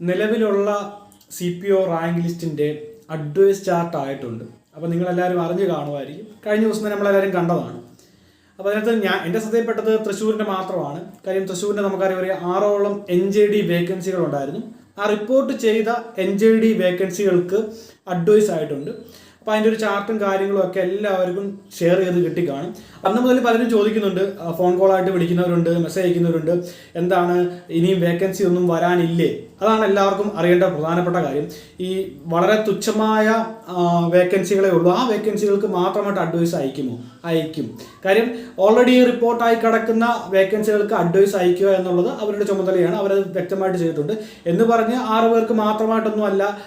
നിലവിലുള്ള C P O rank ലിസ്റ്റിന്റെ advice chart ആയിട്ടുണ്ട്. അപ്പോൾ നിങ്ങളെല്ലാവരും അറിഞ്ഞു കാണുമായിരിക്കും. കഴിഞ്ഞ ദിവസം തന്നെ നമ്മളെല്ലാവരും കണ്ടതാണ്. അപ്പോൾ അതിനകത്ത് ഞാൻ എന്റെ ശ്രദ്ധയിൽപ്പെട്ടത് തൃശ്ശൂരിന്റെ മാത്രമാണ്. കാര്യം തൃശ്ശൂരിന്റെ നമുക്കറിയാം ഒരു ആറോളം എൻ ജെ ഡി വേക്കൻസികൾ ഉണ്ടായിരുന്നു ആ റിപ്പോർട്ട് ചെയ്ത എൻ ജെ ഡി വേക്കൻസികൾക്ക് അഡ്വൈസ് ആയിട്ടുണ്ട്. അപ്പോൾ അതിന്റെ ഒരു ചാർട്ടും കാര്യങ്ങളും ഒക്കെ എല്ലാവർക്കും ഷെയർ ചെയ്ത് കിട്ടിക്കാണും അന്ന് മുതൽ പലരും ചോദിക്കുന്നുണ്ട് ഫോൺ കോൾ ആയിട്ട് വിളിക്കുന്നവരുണ്ട് മെസ്സേജ് അയക്കുന്നവരുണ്ട് എന്താണ് ഇനിയും വേക്കൻസി ഒന്നും വരാനില്ലേ? അതാണ് എല്ലാവർക്കും അറിയേണ്ട പ്രധാനപ്പെട്ട കാര്യം. ഈ വളരെ തുച്ഛമായ വേക്കൻസികളെ ഉള്ളൂ. ആ വേക്കൻസികൾക്ക് മാത്രമായിട്ട് അഡ്വൈസ് അയക്കുമോ? അയക്കും. കാര്യം ഓൾറെഡി റിപ്പോർട്ടായി കിടക്കുന്ന വേക്കൻസികൾക്ക് അഡ്വൈസ് അയക്കുക എന്നുള്ളത് അവരുടെ ചുമതലയാണ്. അവരത് വ്യക്തമായിട്ട് ചെയ്തിട്ടുണ്ട്. എന്ന് പറഞ്ഞ് ആറ് പേർക്ക് മാത്രമായിട്ടൊന്നും അല്ല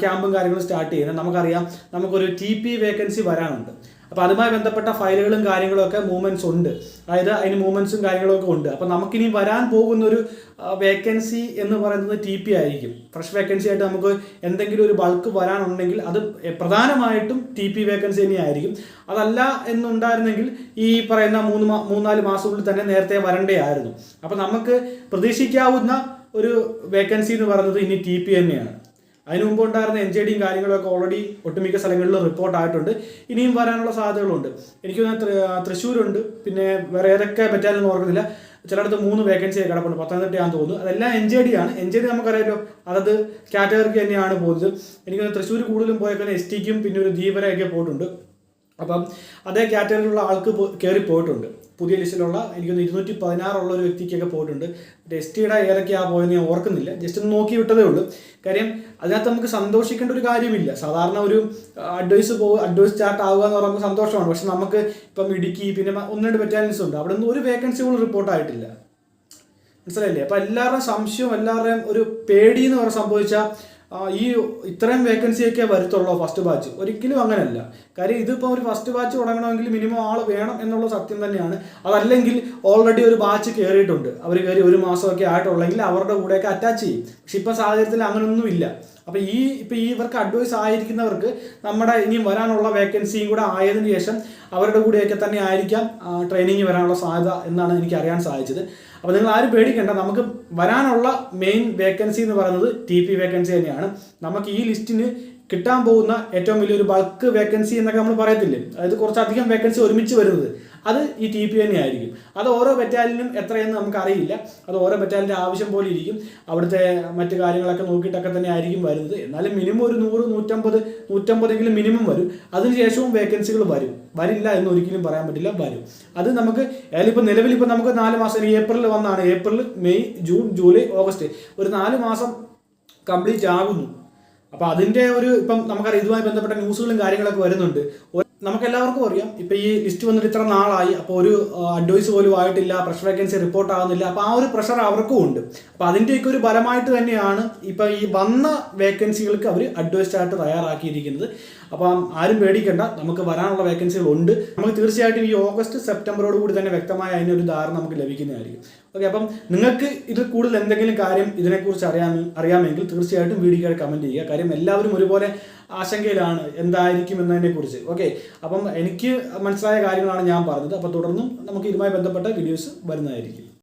ക്യാമ്പും കാര്യങ്ങളും സ്റ്റാർട്ട് ചെയ്യുന്നത്. നമുക്കറിയാം നമുക്കൊരു ടി പി വേക്കൻസി വരാനുണ്ട്. അപ്പോൾ അതുമായി ബന്ധപ്പെട്ട ഫയലുകളും കാര്യങ്ങളൊക്കെ മൂവ്മെന്റ്സ് ഉണ്ട്. അതായത് അതിന് മൂവ്മെന്റ്സും കാര്യങ്ങളൊക്കെ ഉണ്ട്. അപ്പോൾ നമുക്കിനി വരാൻ പോകുന്ന ഒരു വേക്കൻസി എന്ന് പറയുന്നത് ടി പി ആയിരിക്കും. ഫ്രഷ് വേക്കൻസി ആയിട്ട് നമുക്ക് എന്തെങ്കിലും ഒരു ബൾക്ക് വരാനുണ്ടെങ്കിൽ അത് പ്രധാനമായിട്ടും ടി പി വേക്കൻസി തന്നെയായിരിക്കും. അതല്ല എന്നുണ്ടായിരുന്നെങ്കിൽ ഈ പറയുന്ന മൂന്ന് മാ മൂന്നാൽ മാസത്തിനുള്ളിൽ തന്നെ നേരത്തെ വരണ്ടേയായിരുന്നു അപ്പോൾ നമുക്ക് പ്രതീക്ഷിക്കാവുന്ന ഒരു വേക്കൻസി എന്ന് പറയുന്നത് ഇനി ടി പി തന്നെയാണ്. അതിന് മുമ്പ് ഉണ്ടായിരുന്ന എൻ ജെ ഡിയും കാര്യങ്ങളൊക്കെ ഓൾറെഡി ഒട്ടുമിക്ക സ്ഥലങ്ങളിൽ റിപ്പോർട്ട് ആയിട്ടുണ്ട്. ഇനിയും വരാനുള്ള സാധ്യതകളുണ്ട്. എനിക്ക് തൃശ്ശൂരുണ്ട്. പിന്നെ വേറെ ഏതൊക്കെ പറ്റാനൊന്നും ഓർക്കുന്നില്ല. ചിലയിടത്ത് മൂന്ന് വേക്കൻസി കിടപ്പുണ്ട്. പത്തനംതിട്ടയാണെന്ന് തോന്നുന്നു. അതെല്ലാം എൻ ജെ ഡി ആണ്. എൻ ജെ ഡി നമുക്കറിയാലോ അതത് കാറ്റഗറിക്ക് തന്നെയാണ് പോകുന്നത് എനിക്ക് തൃശ്ശൂർ കൂടുതലും പോയേക്കാൻ എസ് ടിക്കും പിന്നെ ഒരു ദീപരയൊക്കെ പോയിട്ടുണ്ട്. അപ്പം അതേ കാറ്റഗറിയിലുള്ള ആൾക്ക് കയറി പോയിട്ടുണ്ട്. പുതിയ ലിസ്റ്റിലുള്ള എനിക്കൊന്ന് ഇരുന്നൂറ്റി പതിനാറുള്ള ഒരു വ്യക്തിക്കൊക്കെ പോയിട്ടുണ്ട്. എസ് ടിയുടെ ഏതൊക്കെയാണ് പോയെന്ന് ഞാൻ ഓർക്കുന്നില്ല. ജസ്റ്റ് ഒന്ന് നോക്കി വിട്ടതേ ഉള്ളൂ. കാര്യം അതിനകത്ത് നമുക്ക് സന്തോഷിക്കേണ്ട ഒരു കാര്യമില്ല. സാധാരണ ഒരു അഡ്വൈസ് പോ അഡ്വൈസ് സ്റ്റാർട്ട് ആവുക എന്ന് പറയുമ്പോൾ സന്തോഷമാണ്. പക്ഷെ നമുക്ക് ഇപ്പം ഇടുക്കി പിന്നെ ഒന്ന് രണ്ട് ബറ്റാലിയൻസ് ഉണ്ട്. അവിടെ നിന്ന് ഒരു വേക്കൻസി പോലും റിപ്പോർട്ടായിട്ടില്ല മനസ്സിലായില്ലേ? അപ്പം എല്ലാവരുടെയും സംശയവും എല്ലാവരുടെയും ഒരു പേടി എന്ന് പറഞ്ഞ സംഭവിച്ച ഈ ഇത്രയും വേക്കൻസി ഒക്കെ വരുത്തുള്ളൂ ഫസ്റ്റ് ബാച്ച് ഒരിക്കലും അങ്ങനെയല്ല കാര്യം ഇതിപ്പോൾ ഒരു ഫസ്റ്റ് ബാച്ച് തുടങ്ങണമെങ്കിൽ മിനിമം ആൾ വേണം എന്നുള്ള സത്യം തന്നെയാണ്. അതല്ലെങ്കിൽ ഓൾറെഡി ഒരു ബാച്ച് കയറിയിട്ടുണ്ട് അവർ കയറി ഒരു മാസമൊക്കെ ആയിട്ടുള്ളെങ്കിൽ അവരുടെ കൂടെയൊക്കെ അറ്റാച്ച് ചെയ്യും. പക്ഷെ ഇപ്പം സാഹചര്യത്തിൽ അങ്ങനെയൊന്നും ഇല്ല അപ്പോൾ ഈ ഇപ്പൊ ഈ ഇവർക്ക് അഡ്വൈസ് ആയിരിക്കുന്നവർക്ക് നമ്മുടെ ഇനിയും വരാനുള്ള വേക്കൻസിയും കൂടെ ആയതിനു ശേഷം അവരുടെ കൂടെയൊക്കെ തന്നെ ആയിരിക്കാം ട്രെയിനിങ് വരാനുള്ള സാധ്യത എന്നാണ് എനിക്ക് അറിയാൻ സാധിച്ചത്. അപ്പോൾ നിങ്ങൾ ആരും പേടിക്കേണ്ട നമുക്ക് വരാനുള്ള മെയിൻ വേക്കൻസി എന്ന് പറയുന്നത് ടി പി വേക്കൻസി തന്നെയാണ്. നമുക്ക് ഈ ലിസ്റ്റിന് കിട്ടാൻ പോകുന്ന ഏറ്റവും വലിയൊരു ബൾക്ക് വേക്കൻസി എന്നൊക്കെ നമ്മൾ പറയത്തില്ലേ? അതായത് കുറച്ചധികം വേക്കൻസി ഒരുമിച്ച് വരുന്നത്. അത് ഈ ടി പി തന്നെ ആയിരിക്കും. അത് ഓരോ ബറ്റാലിയനും എത്രയെന്ന് നമുക്കറിയില്ല. അത് ഓരോ ബറ്റാലിന്റെ ആവശ്യം പോലെ ഇരിക്കും. അവിടുത്തെ മറ്റു കാര്യങ്ങളൊക്കെ നോക്കിയിട്ടൊക്കെ തന്നെ ആയിരിക്കും വരുന്നത്. എന്നാലും മിനിമം ഒരു നൂറ് നൂറ്റമ്പത് നൂറ്റമ്പതെങ്കിലും മിനിമം വരും. അതിനുശേഷവും വേക്കൻസികൾ വരും. വരില്ല എന്ന് ഒരിക്കലും പറയാൻ പറ്റില്ല. വരും. അത് നമുക്ക് ഇപ്പോൾ നിലവിൽ ഇപ്പോൾ നമുക്ക് നാല് മാസം ഏപ്രിൽ വന്നാണ്. April May June July August. ഒരു നാല് മാസം കംപ്ലീറ്റ് ആകുന്നു. അപ്പോൾ അതിന്റെ ഒരു ഇപ്പം നമുക്കറിയാം ഇതുമായി ബന്ധപ്പെട്ട ന്യൂസുകളും കാര്യങ്ങളൊക്കെ വരുന്നുണ്ട്. ഒ- നമുക്കെല്ലാവർക്കും അറിയാം. ഇപ്പൊ ഈ ലിസ്റ്റ് വന്നിട്ട് ഇത്ര നാളായി. അപ്പോൾ ഒരു അഡ്വൈസ് പോലും ആയിട്ടില്ല പ്രഷർ വേക്കൻസി റിപ്പോർട്ട് ആകുന്നില്ല. അപ്പോൾ ആ ഒരു പ്രഷർ അവർക്കും ഉണ്ട്. അപ്പോൾ അതിന്റെയൊക്കെ ഒരു ഫലമായിട്ട് തന്നെയാണ് ഇപ്പൊ ഈ വന്ന വേക്കൻസികൾക്ക് അവർ അഡ്വൈസ്ഡ് ആയിട്ട് തയ്യാറാക്കിയിരിക്കുന്നത്. അപ്പം ആരും പേടിക്കേണ്ട. നമുക്ക് വരാനുള്ള വേക്കൻസികൾ ഉണ്ട്. നമുക്ക് തീർച്ചയായിട്ടും ഈ ഓഗസ്റ്റ് സെപ്റ്റംബറോട് കൂടി തന്നെ വ്യക്തമായ അതിനൊരു ധാരണ നമുക്ക് ലഭിക്കുന്നതായിരിക്കും. ഓക്കെ അപ്പം നിങ്ങൾക്ക് ഇതിൽ കൂടുതൽ എന്തെങ്കിലും കാര്യം ഇതിനെക്കുറിച്ച് അറിയാൻ അറിയാമെങ്കിൽ തീർച്ചയായിട്ടും വീഡിയോയിൽ കമന്റ് ചെയ്യുക. കാര്യം എല്ലാവരും ഒരുപോലെ ആശങ്കയിലാണ് എന്തായിരിക്കും എന്നതിനെക്കുറിച്ച്. ഓക്കെ അപ്പം എനിക്ക് മനസ്സിലായ കാര്യങ്ങളാണ് ഞാൻ പറഞ്ഞത്. അപ്പോൾ തുടർന്നും നമുക്ക് ഇതുമായി ബന്ധപ്പെട്ട വീഡിയോസ് വരുന്നതായിരിക്കും.